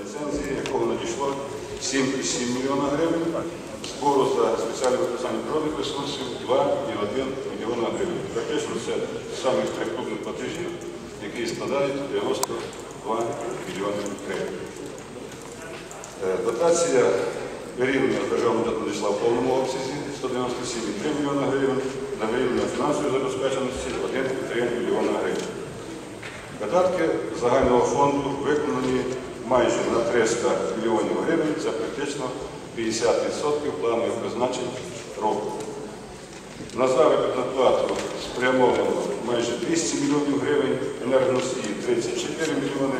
ліцензії, якого надійшло 7,7 мільйона гривень, збору за спеціальне використання природних ресурсів 2,1 мільйона гривень. Практично це трьох крупних платежів, які складають 92 мільйони гривень. Е, Дотація вирівнення державного бюджету надійшла в повному обсязі 197,3 мільйона гривень, на вирівнення фінансової забезпеченості 1,3 мільйона гривень. Видатки загального фонду виконані майже на 300 мільйонів гривень, це практично 50% планових призначень року. На заробітну плату спрямовано майже 200 мільйонів гривень, енергоносії 34 мільйони,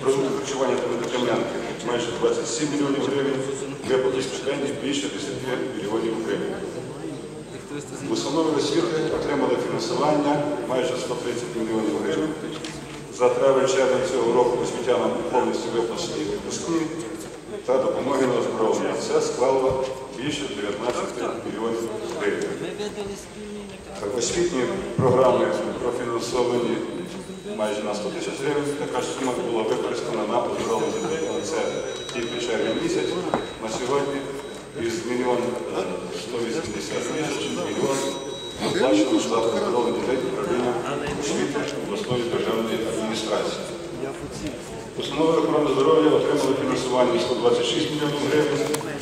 продукти харчування та медикаменти майже 27 мільйонів гривень, виплати стипендій більше 10 мільйонів гривень. Установи освіти отримали фінансування майже 130 мільйонів гривень. За травень-червень цього року освітянам повністю виплачені відпускні та допомоги на оздоровлення. Це склало більше 19 мільйонів гривень. Освітні програми профінансовані майже на 100 тисяч гривень. Така ж сума була використана на оздоровлення дітей, але це тільки червень місяць. На сьогодні із мільйон 180 тисяч мільйон оплачено за оздоровлення дітей управління Установи охорони здоров'я отримали фінансування 126 мільйонів гривень.